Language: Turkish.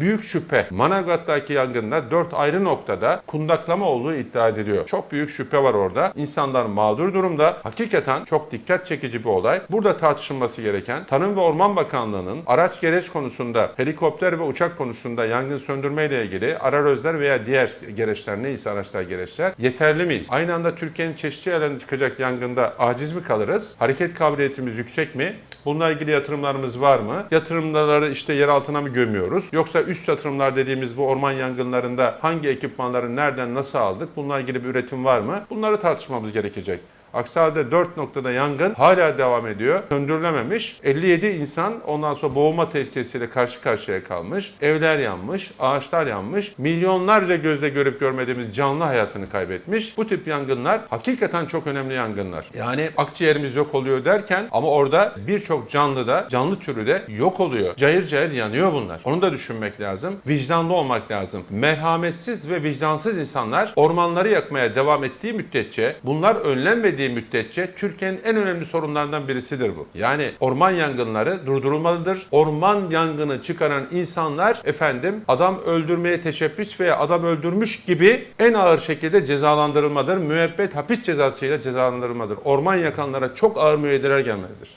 büyük şüphe. Manavgat'taki yangında 4 ayrı noktada kundaklama olduğu iddia ediliyor. Çok büyük şüphe var orada. İnsanlar mağdur durumda. Hakikaten çok dikkat çekici bir olay. Burada tartışılması gereken Tarım ve Orman Bakanlığı'nın araç gereç konusunda, helikopter ve uçak konusunda yangın söndürme ile ilgili ararözler veya diğer gereçler neyse araçlar gereçler yeterli miyiz? Aynı anda Türkiye'nin çeşitli yerlerinde çıkacak yangında aciz mi kalırız? Hareket kabiliyetimiz yüksek mi? Bununla ilgili yatırımlarımız var mı? Yatırımları işte yer altına mı gömüyoruz? Yoksa üst yatırımlar dediğimiz bu orman yangınlarında hangi ekipmanları nereden nasıl aldık? Bununla ilgili bir üretim var mı? Bunları tartışmamız gerekecek. Aksi halde 4 noktada yangın hala devam ediyor. Söndürülememiş. 57 insan ondan sonra boğulma tehlikesiyle karşı karşıya kalmış. Evler yanmış, ağaçlar yanmış. Milyonlarca gözle görüp görmediğimiz canlı hayatını kaybetmiş. Bu tip yangınlar hakikaten çok önemli yangınlar. Yani akciğerimiz yok oluyor derken ama orada birçok canlı da, canlı türü de yok oluyor. Cayır cayır yanıyor bunlar. Onu da düşünmek lazım. Vicdanlı olmak lazım. Merhametsiz ve vicdansız insanlar ormanları yakmaya devam ettiği müddetçe, bunlar önlenmediği müddetçe Türkiye'nin en önemli sorunlarından birisidir bu. Yani orman yangınları durdurulmalıdır. Orman yangını çıkaran insanlar efendim adam öldürmeye teşebbüs veya adam öldürmüş gibi en ağır şekilde cezalandırılmalıdır. Müebbet hapis cezasıyla cezalandırılmalıdır. Orman yakanlara çok ağır müeyyideler gelmelidir.